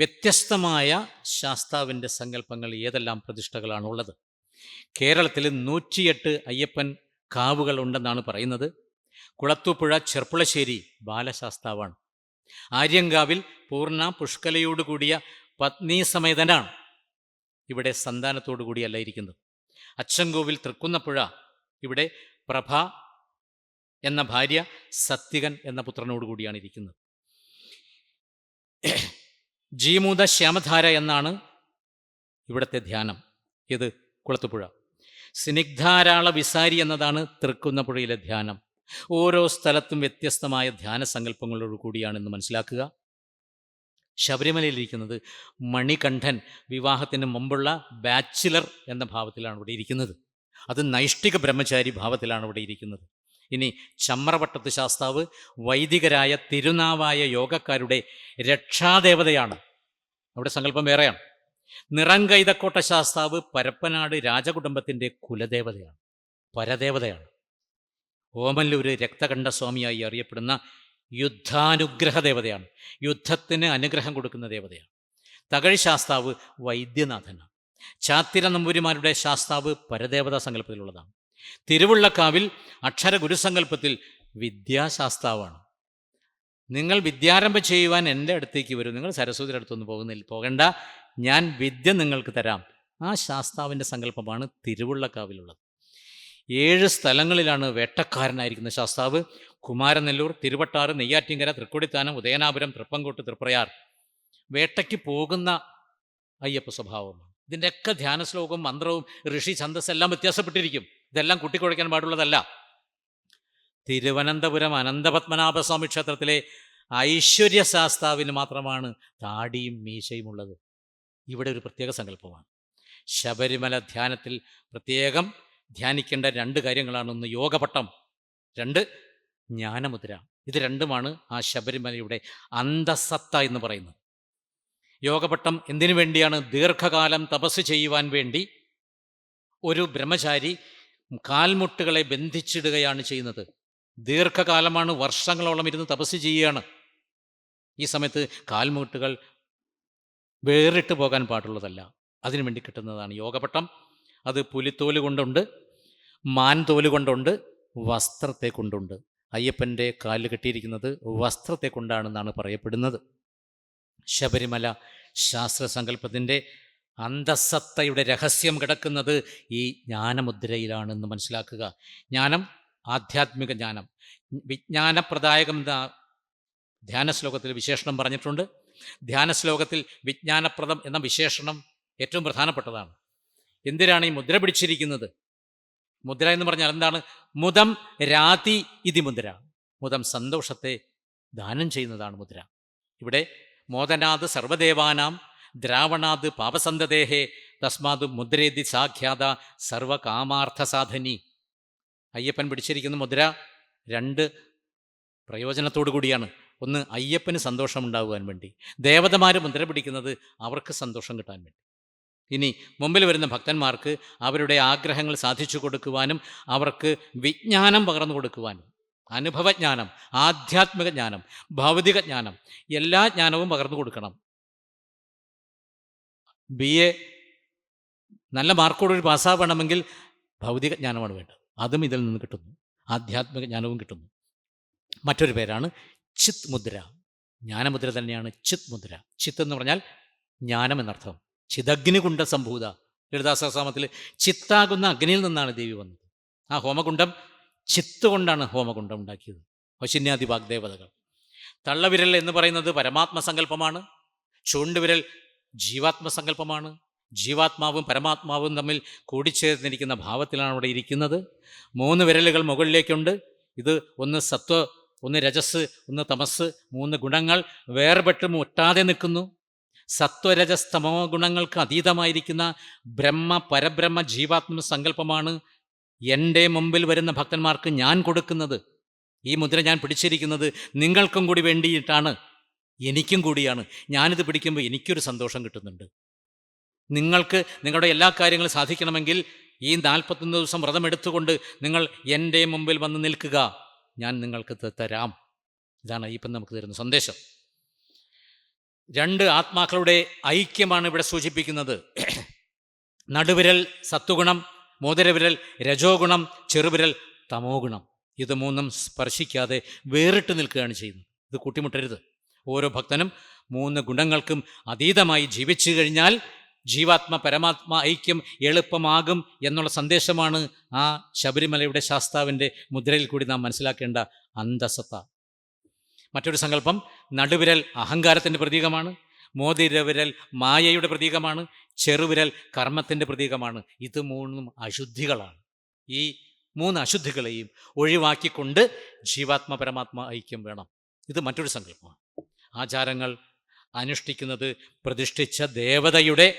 വ്യത്യസ്തമായ ശാസ്താവിന്റെ സങ്കല്പങ്ങൾ ഏതെല്ലാം പ്രതിഷ്ഠകളാണുള്ളത്? കേരളത്തിൽ നൂറ്റിയെട്ട് അയ്യപ്പൻ കാവുകൾ ഉണ്ടെന്നാണ് പറയുന്നത്. കുളത്തൂപ്പുഴ ചെർപ്പുളശ്ശേരി ബാലശാസ്താവാണ്. ആര്യങ്കാവിൽ പൂർണ പുഷ്കലയോടുകൂടിയ പത്നി സമേതനാണ് ഇവിടെ സന്താനത്തോടു കൂടിയല്ല ഇരിക്കുന്നത്. അച്ചൻകോവിൽ തൃക്കുന്നപ്പുഴ ഇവിടെ പ്രഭ എന്ന ഭാര്യ സത്യകൻ എന്ന പുത്രനോടുകൂടിയാണ് ഇരിക്കുന്നത്. ജീമൂത ശ്യാമധാര എന്നാണ് ഇവിടുത്തെ ധ്യാനം. ഇത് കുളത്തുപുഴ. സ്നിഗ്ധാരാള വിസാരി എന്നതാണ് തൃക്കുന്നപ്പുഴയിലെ ധ്യാനം. ഓരോ സ്ഥലത്തും വ്യത്യസ്തമായ ധ്യാന സങ്കല്പങ്ങളോട് കൂടിയാണെന്ന് മനസ്സിലാക്കുക. ശബരിമലയിലിരിക്കുന്നത് മണികണ്ഠൻ വിവാഹത്തിന് മുമ്പുള്ള ബാച്ചിലർ എന്ന ഭാവത്തിലാണ് ഇവിടെ ഇരിക്കുന്നത്. അത് നൈഷ്ഠിക ബ്രഹ്മചാരി ഭാവത്തിലാണ് ഇവിടെ ഇരിക്കുന്നത്. ഇനി ചമ്രവട്ടത്ത് ശാസ്താവ് വൈദികരായ തിരുനാവായ യോഗക്കാരുടെ രക്ഷാദേവതയാണ്. അവിടെ സങ്കല്പം വേറെയാണ്. നിറങ്കൈതക്കോട്ട ശാസ്താവ് പരപ്പനാട് രാജകുടുംബത്തിന്റെ കുലദേവതയാണ് പരദേവതയാണ്. ഓമല്ലൂര് രക്തകണ്ഠ സ്വാമിയായി അറിയപ്പെടുന്ന യുദ്ധാനുഗ്രഹ ദേവതയാണ് യുദ്ധത്തിന് അനുഗ്രഹം കൊടുക്കുന്ന ദേവതയാണ്. തകഴി ശാസ്താവ് വൈദ്യനാഥനാണ്. ചാത്തിര നമ്പൂരിമാരുടെ ശാസ്താവ് പരദേവതാ സങ്കല്പത്തിലുള്ളതാണ്. തിരുവുള്ളക്കാവിൽ അക്ഷര ഗുരുസങ്കല്പത്തിൽ വിദ്യാശാസ്താവാണ്. നിങ്ങൾ വിദ്യാരംഭം ചെയ്യുവാൻ എന്റെ അടുത്തേക്ക് വരും. നിങ്ങൾ സരസ്വതിയുടെ അടുത്തൊന്നും പോകുന്നില്ല. പോകണ്ട. ഞാൻ വിദ്യ നിങ്ങൾക്ക് തരാം. ആ ശാസ്താവിന്റെ സങ്കല്പമാണ് തിരുവുള്ളക്കാവിലുള്ളത്. ഏഴ് സ്ഥലങ്ങളിലാണ് വേട്ടക്കാരനായിരിക്കുന്ന ശാസ്താവ്. കുമാരനെല്ലൂർ തിരുവട്ടാറ് നെയ്യാറ്റിങ്കര തൃക്കൊടിത്താനം ഉദയനാപുരം തൃപ്പങ്കോട്ട് തൃപ്രയാർ. വേട്ടയ്ക്ക് പോകുന്ന അയ്യപ്പ സ്വഭാവമാണ്. ഇതിന്റെയൊക്കെ ധ്യാന ശ്ലോകവും മന്ത്രവും ഋഷി ഛന്ദസ് എല്ലാം വ്യത്യാസപ്പെട്ടിരിക്കും. ഇതെല്ലാം കുട്ടിക്കുഴയ്ക്കാൻ പാടുള്ളതല്ല. തിരുവനന്തപുരം അനന്തപത്മനാഭസ്വാമി ക്ഷേത്രത്തിലെ ഐശ്വര്യ ശാസ്താവിന് മാത്രമാണ് താടിയും മീശയും ഉള്ളത്. ഇവിടെ ഒരു പ്രത്യേക സങ്കല്പമാണ്. ശബരിമല ധ്യാനത്തിൽ പ്രത്യേകം ധ്യാനിക്കേണ്ട രണ്ട് കാര്യങ്ങളാണ്. ഒന്ന് യോഗപട്ടം രണ്ട് ജ്ഞാനമുദ്ര. ഇത് രണ്ടുമാണ് ആ ശബരിമലയുടെ അന്തസത്ത എന്ന് പറയുന്നത്. യോഗപട്ടം എന്തിനു വേണ്ടിയാണ് ദീർഘകാലം തപസ് ചെയ്യുവാൻ വേണ്ടി ഒരു ബ്രഹ്മചാരി കാൽമുട്ടുകളെ ബന്ധിച്ചിടുകയാണ് ചെയ്യുന്നത്. ദീർഘകാലമാണ് വർഷങ്ങളോളം ഇരുന്ന് തപസ് ചെയ്യുകയാണ്. ഈ സമയത്ത് കാൽമുട്ടുകൾ വേറിട്ട് പോകാൻ പാടുള്ളതല്ല. അതിനു വേണ്ടി കിട്ടുന്നതാണ് യോഗപട്ടം. അത് പുലിത്തോൽ കൊണ്ടുണ്ട് മാൻതോൽ കൊണ്ടുണ്ട് വസ്ത്രത്തെ കൊണ്ടുണ്ട്. അയ്യപ്പന്റെ കാലിൽ കെട്ടിയിരിക്കുന്നത് വസ്ത്രത്തെ കൊണ്ടാണെന്നാണ് പറയപ്പെടുന്നത്. ശബരിമല ശാസ്ത്ര സങ്കല്പത്തിന്റെ അന്തസത്തയുടെ രഹസ്യം കിടക്കുന്നത് ഈ ജ്ഞാനമുദ്രയിലാണെന്ന് മനസ്സിലാക്കുക. ജ്ഞാനം ആധ്യാത്മിക ജ്ഞാനം. വിജ്ഞാനപ്രദായകം എന്ന ധ്യാന ശ്ലോകത്തിൽ വിശേഷണം പറഞ്ഞിട്ടുണ്ട്. ധ്യാന ശ്ലോകത്തിൽ വിജ്ഞാനപ്രദം എന്ന വിശേഷണം ഏറ്റവും പ്രധാനപ്പെട്ടതാണ്. എന്തിനാണ് ഈ മുദ്ര പിടിച്ചിരിക്കുന്നത്? മുദ്ര എന്ന് പറഞ്ഞാൽ എന്താണ്? മുദം രാതി ഇതി മുദ്ര. മുദം സന്തോഷത്തെ ദാനം ചെയ്യുന്നതാണ് മുദ്ര. ഇവിടെ മോദനാഥ് സർവദേവാനാം ദ്രാവണാത് പാപസന്ധദേഹേ തസ്മാത് മുദ്രേതി സാഖ്യാത സർവകാമാർത്ഥ സാധനി അയ്യപ്പൻ പിടിച്ചിരിക്കുന്ന മുദ്ര. രണ്ട് പ്രയോജനത്തോടു കൂടിയാണ്. ഒന്ന് അയ്യപ്പന് സന്തോഷമുണ്ടാകുവാൻ വേണ്ടി. ദേവതമാർ മുദ്ര പിടിക്കുന്നത് അവർക്ക് സന്തോഷം കിട്ടാൻ വേണ്ടി. ഇനി മുമ്പിൽ വരുന്ന ഭക്തന്മാർക്ക് അവരുടെ ആഗ്രഹങ്ങൾ സാധിച്ചു കൊടുക്കുവാനും അവർക്ക് വിജ്ഞാനം പകർന്നു കൊടുക്കുവാനും അനുഭവജ്ഞാനം ആധ്യാത്മിക ജ്ഞാനം ഭൗതിക ജ്ഞാനം എല്ലാ ജ്ഞാനവും പകർന്നു കൊടുക്കണം. ബി എ നല്ല മാർക്കോടൊരു പാസ്സാവണമെങ്കിൽ ഭൗതിക ജ്ഞാനമാണ് വേണ്ടത്. അതും ഇതിൽ നിന്ന് കിട്ടുന്നു. ആധ്യാത്മിക ജ്ഞാനവും കിട്ടുന്നു. മറ്റൊരു പേരാണ് ചിത് മുദ്ര. ജ്ഞാനമുദ്ര തന്നെയാണ് ചിത് മുദ്ര. ചിത്ത് എന്ന് പറഞ്ഞാൽ ജ്ഞാനം എന്നർത്ഥം. ചിതഗ്നികുണ്ട സംഭൂത. ലളിതാസഹസ്രാമത്തിൽ ചിത്താകുന്ന അഗ്നിയിൽ നിന്നാണ് ദേവി വന്നത്. ആ ഹോമകുണ്ടം ചിത്ത് കൊണ്ടാണ് ഹോമകുണ്ടം ഉണ്ടാക്കിയത്. വശിന്യാദി വാഗ്ദേവതകൾ. തള്ളവിരൽ എന്ന് പറയുന്നത് പരമാത്മസങ്കല്പമാണ്. ചൂണ്ടുവിരൽ ജീവാത്മസങ്കല്പമാണ്. ജീവാത്മാവും പരമാത്മാവും തമ്മിൽ കൂടിച്ചേർന്നിരിക്കുന്ന ഭാവത്തിലാണ് അവിടെ ഇരിക്കുന്നത്. മൂന്ന് വിരലുകൾ മുകളിലേക്കുണ്ട്. ഇത് ഒന്ന് സത്വ ഒന്ന് രജസ് ഒന്ന് തമസ് മൂന്ന് ഗുണങ്ങൾ വേർപെട്ട് മുട്ടാതെ നിൽക്കുന്നു. സത്വരജസ്തമോ ഗുണങ്ങൾക്ക് അതീതമായിരിക്കുന്ന ബ്രഹ്മ പരബ്രഹ്മ ജീവാത്മ സങ്കല്പമാണ് എന്റെ മുമ്പിൽ വരുന്ന ഭക്തന്മാർക്ക് ഞാൻ കൊടുക്കുന്നത്. ഈ മുദ്ര ഞാൻ പിടിച്ചിരിക്കുന്നത് നിങ്ങൾക്കും കൂടി വേണ്ടിയിട്ടാണ്. എനിക്കും കൂടിയാണ്. ഞാനിത് പിടിക്കുമ്പോൾ എനിക്കൊരു സന്തോഷം കിട്ടുന്നുണ്ട്. നിങ്ങൾക്ക് നിങ്ങളുടെ എല്ലാ കാര്യങ്ങളും സാധിക്കണമെങ്കിൽ ഈ നാൽപ്പത്തൊന്ന് ദിവസം വ്രതം എടുത്തുകൊണ്ട് നിങ്ങൾ എന്റെ മുമ്പിൽ വന്ന് നിൽക്കുക. ഞാൻ നിങ്ങൾക്ക് തരാം. ഇതാണ് അയ്യപ്പൻ നമുക്ക് തരുന്ന സന്ദേശം. രണ്ട് ആത്മാക്കളുടെ ഐക്യമാണ് ഇവിടെ സൂചിപ്പിക്കുന്നത്. നടുവിരൽ സത്വഗുണം മോതിരവിരൽ രജോ ഗുണം ചെറുവിരൽ തമോ ഗുണം ഇത് മൂന്നും സ്പർശിക്കാതെ വേറിട്ട് നിൽക്കുകയാണ് ചെയ്യുന്നത്. ഇത് കൂട്ടിമുട്ടരുത്. ഓരോ ഭക്തനും മൂന്ന് ഗുണങ്ങൾക്കും അതീതമായി ജീവിച്ചു കഴിഞ്ഞാൽ ജീവാത്മ പരമാത്മ ഐക്യം എളുപ്പമാകും എന്നുള്ള സന്ദേശമാണ് ആ ശബരിമലയുടെ ശാസ്താവിന്റെ മുദ്രയിൽ കൂടി നാം മനസ്സിലാക്കേണ്ട അന്തസത്ത. മറ്റൊരു സങ്കല്പം നടുവിരൽ അഹങ്കാരത്തിന്റെ പ്രതീകമാണ് മോതിരവിരൽ മായയുടെ പ്രതീകമാണ് ചെറുവിരൽ കർമ്മത്തിന്റെ പ്രതീകമാണ്. ഇത് മൂന്നും അശുദ്ധികളാണ്. ഈ മൂന്ന് അശുദ്ധികളെയും ഒഴിവാക്കിക്കൊണ്ട് ജീവാത്മ പരമാത്മ ഐക്യം വേണം. ഇത് മറ്റൊരു സങ്കല്പമാണ്. ആചാരങ്ങൾ അനുഷ്ഠിക്കുന്നത് പ്രതിഷ്ഠിച്ച ദേവതയുടെ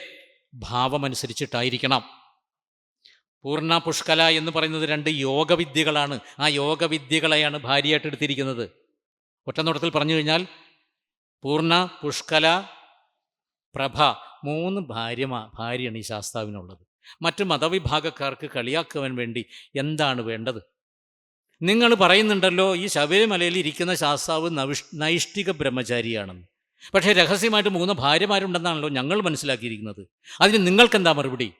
ഭാവമനുസരിച്ചിട്ടായിരിക്കണം. പൂർണ പുഷ്കല എന്ന് പറയുന്നത് രണ്ട് യോഗവിദ്യകളാണ്. ആ യോഗവിദ്യകളെയാണ് ഭാര്യയായിട്ട് എടുത്തിരിക്കുന്നത്. ഒറ്റനോട്ടത്തിൽ പറഞ്ഞു കഴിഞ്ഞാൽ പൂർണ പുഷ്കല പ്രഭ മൂന്ന് ഭാര്യമാ ഭാര്യയാണ് ഈ ശാസ്താവിനുള്ളത്. മറ്റു മതവിഭാഗക്കാർക്ക് കളിയാക്കുവാൻ വേണ്ടി എന്താണ് വേണ്ടത്? നിങ്ങൾ പറയുന്നുണ്ടല്ലോ ഈ ശബരിമലയിൽ ഇരിക്കുന്ന ശാസ്താവ് നവിഷ് നൈഷ്ഠിക ബ്രഹ്മചാരിയാണെന്ന്. പക്ഷേ രഹസ്യമായിട്ട് മൂന്ന് ഭാര്യമാരുണ്ടെന്നാണല്ലോ ഞങ്ങൾ മനസ്സിലാക്കിയിരിക്കുന്നത്. അതിന് നിങ്ങൾക്കെന്താ മറുപടി?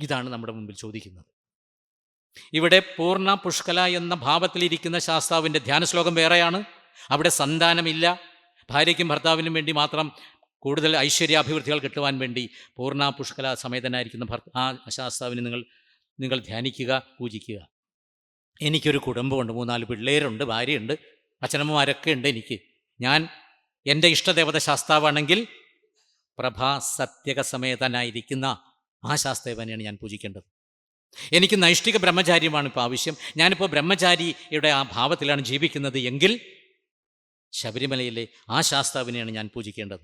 ഇതാണ് നമ്മുടെ മുമ്പിൽ ചോദിക്കുന്നത്. ഇവിടെ പൂർണ പുഷ്കല എന്ന ഭാവത്തിലിരിക്കുന്ന ശാസ്താവിന്റെ ധ്യാന ശ്ലോകം വേറെയാണ്. അവിടെ സന്താനമില്ല. ഭാര്യയ്ക്കും ഭർത്താവിനും വേണ്ടി മാത്രം കൂടുതൽ ഐശ്വര്യാഭിവൃദ്ധികൾ കിട്ടുവാൻ വേണ്ടി പൂർണ പുഷ്കല സമേതനായിരിക്കുന്ന ഭർത്ത ആ ശാസ്താവിനെ നിങ്ങൾ നിങ്ങൾ ധ്യാനിക്കുക പൂജിക്കുക. എനിക്കൊരു കുടുംബമുണ്ട് മൂന്നാൽ പിള്ളേരുണ്ട് ഭാര്യയുണ്ട് അച്ഛനമ്മമാരൊക്കെ ഉണ്ട് എനിക്ക്. ഞാൻ എന്റെ ഇഷ്ടദേവത ശാസ്താവാണെങ്കിൽ പ്രഭാ സത്യക സമേതനായിരിക്കുന്ന ആ ശാസ്ത്രദേവനെയാണ് ഞാൻ പൂജിക്കേണ്ടത്. എനിക്ക് നൈഷ്ഠിക ബ്രഹ്മചാര്യമാണ് ഇപ്പോൾ ആവശ്യം. ഞാനിപ്പോൾ ബ്രഹ്മചാരിയുടെ ആ ഭാവത്തിലാണ് ജീവിക്കുന്നത് എങ്കിൽ ശബരിമലയിലെ ആ ശാസ്താവിനെയാണ് ഞാൻ പൂജിക്കേണ്ടത്.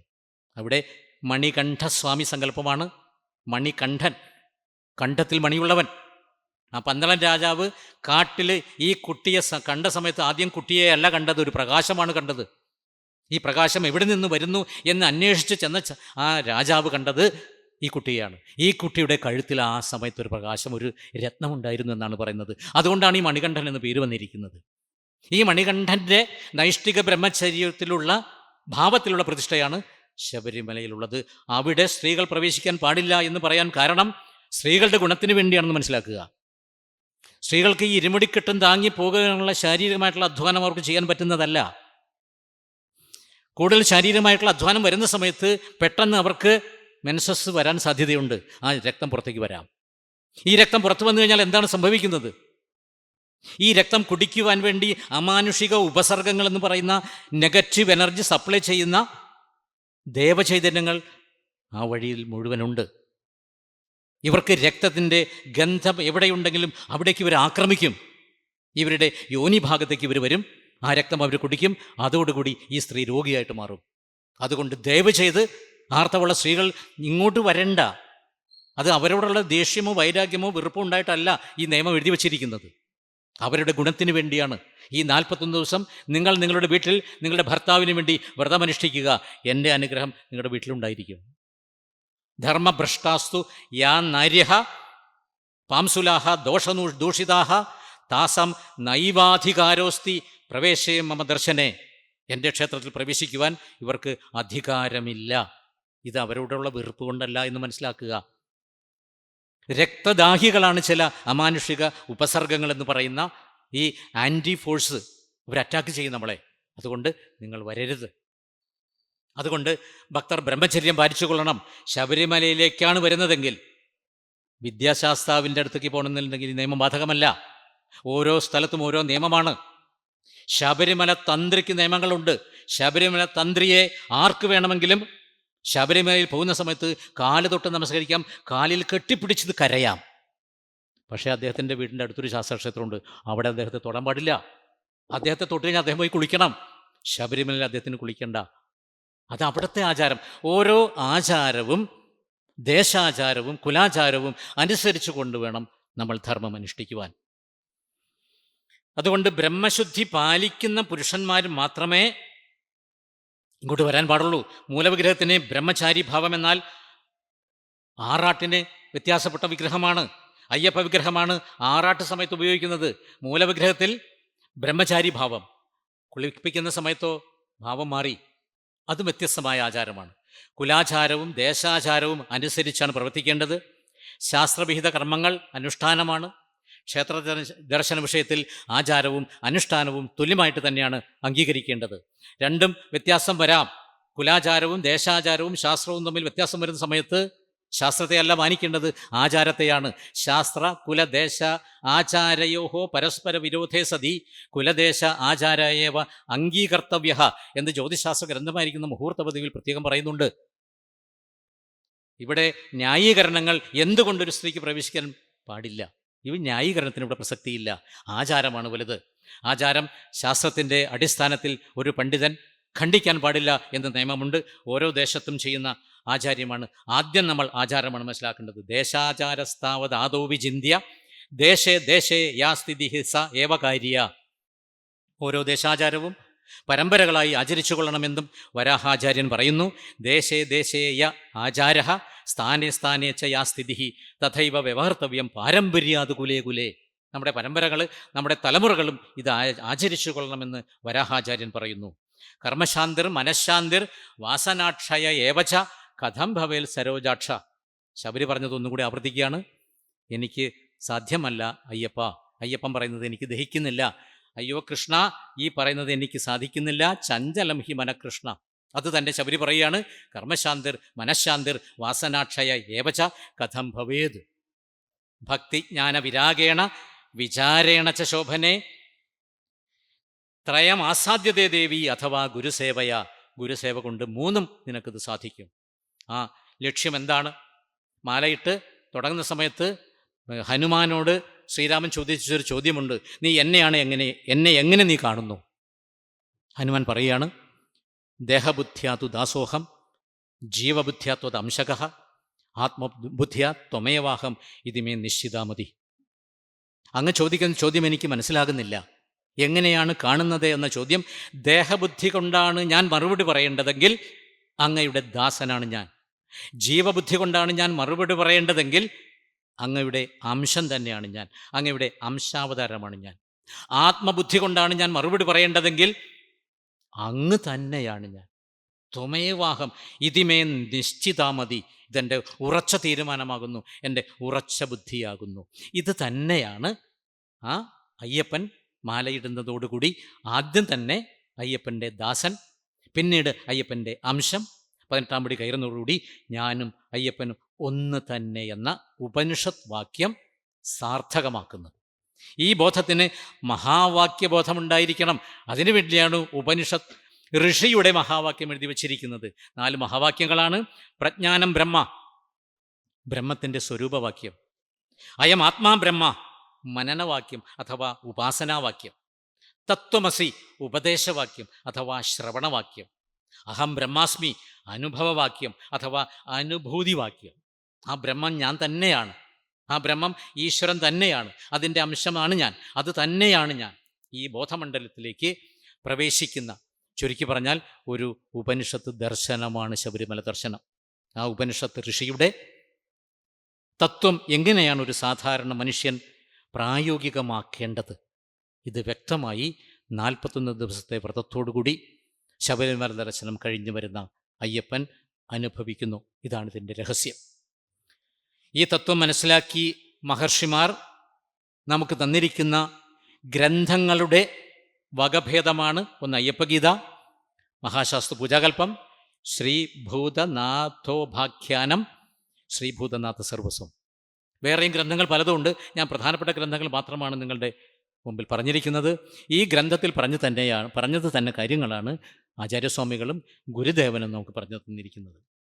അവിടെ മണികണ്ഠസ്വാമി സങ്കല്പമാണ്. മണികണ്ഠൻ കണ്ഠത്തിൽ മണിയുള്ളവൻ. ആ പന്തളൻ രാജാവ് കാട്ടിൽ ഈ കുട്ടിയെ കണ്ട സമയത്ത് ആദ്യം കുട്ടിയെ അല്ല കണ്ടത് ഒരു പ്രകാശമാണ് കണ്ടത്. ഈ പ്രകാശം എവിടെ നിന്ന് വരുന്നു എന്ന് അന്വേഷിച്ച് ചെന്ന ആ രാജാവ് കണ്ടത് ഈ കുട്ടിയാണ് ഈ കുട്ടിയുടെ കഴുത്തിൽ ആ സമയത്ത് ഒരു പ്രകാശം ഒരു രത്നമുണ്ടായിരുന്നു എന്നാണ് പറയുന്നത്. അതുകൊണ്ടാണ് ഈ മണികണ്ഠൻ എന്ന് പേര് വന്നിരിക്കുന്നത്. ഈ മണികണ്ഠന്റെ നൈഷ്ഠിക ബ്രഹ്മചര്യത്തിലുള്ള ഭാവത്തിലുള്ള പ്രതിഷ്ഠയാണ് ശബരിമലയിലുള്ളത്. അവിടെ സ്ത്രീകൾ പ്രവേശിക്കാൻ പാടില്ല എന്ന് പറയാൻ കാരണം സ്ത്രീകളുടെ ഗുണത്തിന് വേണ്ടിയാണെന്ന് മനസ്സിലാക്കുക. സ്ത്രീകൾക്ക് ഈ ഇരുമുടിക്കെട്ടും താങ്ങി പോകാനുള്ള ശാരീരികമായിട്ടുള്ള അധ്വാനം അവർക്ക് ചെയ്യാൻ പറ്റുന്നതല്ല. കൂടുതൽ ശാരീരികമായിട്ടുള്ള അധ്വാനം വരുന്ന സമയത്ത് പെട്ടെന്ന് അവർക്ക് മെൻസസ് വരാൻ സാധ്യതയുണ്ട്. ആ രക്തം പുറത്തേക്ക് വരാം. ഈ രക്തം പുറത്തു വന്നു കഴിഞ്ഞാൽ എന്താണ് സംഭവിക്കുന്നത്? ഈ രക്തം കുടിക്കുവാൻ വേണ്ടി അമാനുഷിക ഉപസർഗങ്ങൾ എന്ന് പറയുന്ന നെഗറ്റീവ് എനർജി സപ്ലൈ ചെയ്യുന്ന ദേവചൈതന്യങ്ങൾ ആ വഴിയിൽ മുഴുവനുണ്ട്. ഇവർക്ക് രക്തത്തിന്റെ ഗന്ധം എവിടെയുണ്ടെങ്കിലും അവിടേക്ക് ഇവർ ആക്രമിക്കും. ഇവരുടെ യോനി ഭാഗത്തേക്ക് ഇവർ വരും. ആ രക്തം അവർ കുടിക്കും. അതോടുകൂടി ഈ സ്ത്രീ രോഗിയായിട്ട് മാറും. അതുകൊണ്ട് ദയവ് ചെയ്ത് ആർത്തവുള്ള സ്ത്രീകൾ ഇങ്ങോട്ട് വരണ്ട. അത് അവരോടുള്ള ദേഷ്യമോ വൈരാഗ്യമോ വെറുപ്പോ ഉണ്ടായിട്ടല്ല ഈ നിയമം എഴുതി വച്ചിരിക്കുന്നത്. അവരുടെ ഗുണത്തിന് വേണ്ടിയാണ്. ഈ നാൽപ്പത്തൊന്ന് ദിവസം നിങ്ങൾ നിങ്ങളുടെ വീട്ടിൽ നിങ്ങളുടെ ഭർത്താവിന് വേണ്ടി വ്രതമനുഷ്ഠിക്കുക. എന്റെ അനുഗ്രഹം നിങ്ങളുടെ വീട്ടിലുണ്ടായിരിക്കും. ധർമ്മഭ്രഷ്ടാസ്തു യാ നാര്യഹ പാംസുലാഹ ദോഷനൂ ദൂഷിതാഹ താസം നൈവാധികാരോസ്തി പ്രവേശേ മമ ദർശനെ. എന്റെ ക്ഷേത്രത്തിൽ പ്രവേശിക്കുവാൻ ഇവർക്ക് അധികാരമില്ല. ഇത് അവരോടുള്ള വെറുപ്പ് കൊണ്ടല്ല എന്ന് മനസ്സിലാക്കുക. രക്തദാഹികളാണ് ചില അമാനുഷിക ഉപസർഗങ്ങൾ എന്ന് പറയുന്ന ഈ ആന്റി ഫോഴ്സ് ഇവർ അറ്റാക്ക് ചെയ്യും നമ്മളെ അതുകൊണ്ട് നിങ്ങൾ വരരുത്. അതുകൊണ്ട് ഭക്തർ ബ്രഹ്മചര്യം പാലിച്ചുകൊള്ളണം ശബരിമലയിലേക്കാണ് വരുന്നതെങ്കിൽ വിദ്യാശാസ്താവിന്റെ അടുത്തേക്ക് പോകണമെന്നുണ്ടെങ്കിൽ നിയമം ബാധകമല്ല. ഓരോ സ്ഥലത്തും ഓരോ നിയമമാണ്. ശബരിമല തന്ത്രിക്ക് നിയമങ്ങളുണ്ട്. ശബരിമല തന്ത്രിയെ ആർക്ക് വേണമെങ്കിലും ശബരിമലയിൽ പോകുന്ന സമയത്ത് കാൽ തൊട്ട് നമസ്കരിക്കാം. കാലിൽ കെട്ടിപ്പിടിച്ചത് കരയാം. പക്ഷേ അദ്ദേഹത്തിന്റെ വീടിന്റെ അടുത്തൊരു ശാസ്ത്രക്ഷേത്രമുണ്ട്. അവിടെ അദ്ദേഹത്തെ തൊടാൻ പാടില്ല. അദ്ദേഹത്തെ തൊട്ട് കഴിഞ്ഞാൽ അദ്ദേഹം പോയി കുളിക്കണം. ശബരിമലയിൽ അദ്ദേഹത്തിന് കുളിക്കണ്ട. അത് അവിടുത്തെ ആചാരം. ഓരോ ആചാരവും ദേശാചാരവും കുലാചാരവും അനുസരിച്ച് കൊണ്ടുവേണം നമ്മൾ ധർമ്മം അനുഷ്ഠിക്കുവാൻ. അതുകൊണ്ട് ബ്രഹ്മശുദ്ധി പാലിക്കുന്ന പുരുഷന്മാർ മാത്രമേ ഇങ്ങോട്ട് വരാൻ പാടുള്ളൂ. മൂലവിഗ്രഹത്തിന് ബ്രഹ്മചാരി ഭാവം എന്നാൽ ആറാട്ടിന് വ്യത്യാസപ്പെട്ട വിഗ്രഹമാണ്. അയ്യപ്പ വിഗ്രഹമാണ് ആറാട്ട് സമയത്ത് ഉപയോഗിക്കുന്നത്. മൂലവിഗ്രഹത്തിൽ ബ്രഹ്മചാരി ഭാവം. കുളിപ്പിക്കുന്ന സമയത്തോ ഭാവം മാറി. അത് വ്യത്യസ്തമായ ആചാരമാണ്. കുലാചാരവും ദേശാചാരവും അനുസരിച്ചാണ് പ്രവർത്തിക്കേണ്ടത്. ശാസ്ത്രവിഹിത കർമ്മങ്ങൾ അനുഷ്ഠാനമാണ്. ക്ഷേത്ര ദർശന വിഷയത്തിൽ ആചാരവും അനുഷ്ഠാനവും തുല്യമായിട്ട് തന്നെയാണ് അംഗീകരിക്കേണ്ടത്. രണ്ടും വ്യത്യാസം വരാം. കുലാചാരവും ദേശാചാരവും ശാസ്ത്രവും തമ്മിൽ വ്യത്യാസം വരുന്ന സമയത്ത് ശാസ്ത്രത്തെയല്ല മാനിക്കേണ്ടത് ആചാരത്തെയാണ്. ശാസ്ത്ര കുലദേശ ആചാരയോഹോ പരസ്പര വിരോധേ സതി. കുലദേശ ആചാരയേവ അംഗീകർത്തവ്യ എന്ന് ജ്യോതിശാസ്ത്ര ഗ്രന്ഥമായിരിക്കുന്ന മുഹൂർത്ത പദവിയിൽ പ്രത്യേകം പറയുന്നുണ്ട്. ഇവിടെ ന്യായീകരണങ്ങൾ എന്തുകൊണ്ടൊരു സ്ത്രീക്ക് പ്രവേശിക്കാൻ പാടില്ല? ഇവ ന്യായീകരണത്തിന് ഇവിടെ പ്രസക്തിയില്ല. ആചാരമാണ് വലുത്. ആചാരം ശാസ്ത്രത്തിന്റെ അടിസ്ഥാനത്തിൽ ഒരു പണ്ഡിതൻ ഖണ്ഡിക്കാൻ പാടില്ല എന്ന് നിയമമുണ്ട്. ഓരോ ദേശത്തും ചെയ്യുന്ന ആചാര്യമാണ്. ആദ്യം നമ്മൾ ആചാരമാണ് മനസ്സിലാക്കേണ്ടത്. ദേശാചാരസ്ഥാവത് ആദോ വിചിന്തിയ ദേശേ ദേശേ യാ സ്ഥിതി സ ഏവകാര്യ ഓരോ ദേശാചാരവും പരമ്പരകളായി ആചരിച്ചു കൊള്ളണമെന്നും വരാഹാചാര്യൻ പറയുന്നു. ദേശേ ദേശേ യ ആചാര സ്ഥാനേ സ്ഥാനേ ച യാ സ്ഥിതി തഥൈവ വ്യവഹർത്തവ്യം പാരമ്പര്യാത് കുലേ കുലേ. നമ്മുടെ പരമ്പരകൾ നമ്മുടെ തലമുറകളും ഇത് ആചരിച്ചു കൊള്ളണമെന്ന് വരാഹാചാര്യൻ പറയുന്നു. കർമ്മശാന്തിർ മനഃശാന്തിർ വാസനാക്ഷയ ഏവച കഥം ഭവേൽ സരോജാക്ഷ. ശബരി പറഞ്ഞത് ഒന്നുകൂടി ആവർത്തിക്കുകയാണ്. എനിക്ക് സാധ്യമല്ല അയ്യപ്പ. അയ്യപ്പൻ പറയുന്നത് എനിക്ക് ദഹിക്കുന്നില്ല. അയ്യോ കൃഷ്ണ ഈ പറയുന്നത് എനിക്ക് സാധിക്കുന്നില്ല. ചഞ്ചലം ഹി മനകൃഷ്ണ. അത് തന്നെ ശബരി പറയുകയാണ്. കർമ്മശാന്തിർ മനഃശാന്തിർ വാസനാക്ഷയ ഏവച കഥം ഭവേത്. ഭക്തിജ്ഞാന വിരാഗേണ വിചാരേണ ച ശോഭനെ. ത്രയം ആസാധ്യതേ ദേവി അഥവാ ഗുരുസേവയ. ഗുരുസേവ കൊണ്ട് മൂന്നും നിനക്കിത് സാധിക്കും. ആ ലക്ഷ്യം എന്താണ് മാലയിട്ട് തുടങ്ങുന്ന സമയത്ത് ഹനുമാനോട് ശ്രീരാമൻ ചോദിച്ചൊരു ചോദ്യമുണ്ട്. നീ എന്നെയാണ് എങ്ങനെ എന്നെ എങ്ങനെ നീ കാണുന്നു? ഹനുമാൻ പറയുകയാണ് ദേഹബുദ്ധ്യാതു ദാസോഹം ജീവബുദ്ധ്യാത്വത് അംശക ആത്മബുദ്ധ്യ ത്വമേവാഹം ഇതിമേ നിശ്ചിതാമതി. അങ്ങ് ചോദിക്കുന്ന ചോദ്യം എനിക്ക് മനസ്സിലാകുന്നില്ല. എങ്ങനെയാണ് കാണുന്നത് എന്ന ചോദ്യം ദേഹബുദ്ധി കൊണ്ടാണ് ഞാൻ മറുപടി പറയേണ്ടതെങ്കിൽ അങ്ങയുടെ ദാസനാണ് ഞാൻ. ജീവബുദ്ധി കൊണ്ടാണ് ഞാൻ മറുപടി പറയേണ്ടതെങ്കിൽ അങ്ങയുടെ അംശം തന്നെയാണ് ഞാൻ. അങ്ങയുടെ അംശാവതാരമാണ് ഞാൻ. ആത്മബുദ്ധി കൊണ്ടാണ് ഞാൻ മറുപടി പറയേണ്ടതെങ്കിൽ അങ്ങ് തന്നെയാണ് ഞാൻ. ത്വമേവാഹം. ഇതിമേ നിശ്ചിതാമതി ഇതെന്റെ ഉറച്ച തീരുമാനമാകുന്നു. എന്റെ ഉറച്ച ബുദ്ധിയാകുന്നു. ഇത് തന്നെയാണ് ആ അയ്യപ്പൻ മാലയിടുന്നതോടുകൂടി ആദ്യം തന്നെ അയ്യപ്പന്റെ ദാസൻ പിന്നീട് അയ്യപ്പന്റെ അംശം പതിനെട്ടാം പടി കയറുന്നതോടുകൂടി ഞാനും അയ്യപ്പനും ഒന്ന് തന്നെ എന്ന ഉപനിഷത് വാക്യം സാർത്ഥകമാക്കുന്നത് ഈ ബോധത്തിന് മഹാവാക്യബോധമുണ്ടായിരിക്കണം. അതിനു വേണ്ടിയാണ് ഉപനിഷത്ത് ഋഷിയുടെ മഹാവാക്യം എഴുതി വച്ചിരിക്കുന്നത്. നാല് മഹാവാക്യങ്ങളാണ്. പ്രജ്ഞാനം ബ്രഹ്മ ബ്രഹ്മത്തിന്റെ സ്വരൂപവാക്യം. അയം ആത്മാ ബ്രഹ്മ മനനവാക്യം അഥവാ ഉപാസനാവാക്യം. തത്വമസി ഉപദേശവാക്യം അഥവാ ശ്രവണവാക്യം. അഹം ബ്രഹ്മാസ്മി അനുഭവവാക്യം അഥവാ അനുഭൂതിവാക്യം. ആ ബ്രഹ്മം ഞാൻ തന്നെയാണ്. ആ ബ്രഹ്മം ഈശ്വരൻ തന്നെയാണ്. അതിന്റെ അംശമാണ് ഞാൻ. അത് തന്നെയാണ് ഞാൻ. ഈ ബോധമണ്ഡലത്തിലേക്ക് പ്രവേശിക്കുന്ന ചുരുക്കി പറഞ്ഞാൽ ഒരു ഉപനിഷത്ത് ദർശനമാണ് ശബരിമല ദർശനം. ആ ഉപനിഷത്ത് ഋഷിയുടെ തത്വം എങ്ങനെയാണ് ഒരു സാധാരണ മനുഷ്യൻ പ്രായോഗികമാക്കേണ്ടത്? ഇത് വ്യക്തമായി നാൽപ്പത്തൊന്ന് ദിവസത്തെ വ്രതത്തോടുകൂടി ശബരിമല ദർശനം കഴിഞ്ഞു വരുന്ന അയ്യപ്പൻ അനുഭവിക്കുന്നു. ഇതാണ് ഇതിന്റെ രഹസ്യം. ഈ തത്വം മനസ്സിലാക്കി മഹർഷിമാർ നമുക്ക് തന്നിരിക്കുന്ന ഗ്രന്ഥങ്ങളുടെ വകഭേദമാണ് ഒന്ന് അയ്യപ്പഗീത മഹാശാസ്ത്ര പൂജാകൽപ്പം ശ്രീഭൂതനാഥോപാഖ്യാനം ശ്രീഭൂതനാഥ സർവസ്വം വേറെയും ഗ്രന്ഥങ്ങൾ പലതുമുണ്ട് ഞാൻ പ്രധാനപ്പെട്ട ഗ്രന്ഥങ്ങൾ മാത്രമാണ് നിങ്ങളുടെ മുമ്പിൽ പറഞ്ഞിരിക്കുന്നത്. ഈ ഗ്രന്ഥത്തിൽ പറഞ്ഞു തന്നെയാണ് പറഞ്ഞത് തന്നെ കാര്യങ്ങളാണ് ആചാര്യസ്വാമികളും ഗുരുദേവനും നമുക്ക് പറഞ്ഞു തന്നിരിക്കുന്നത്.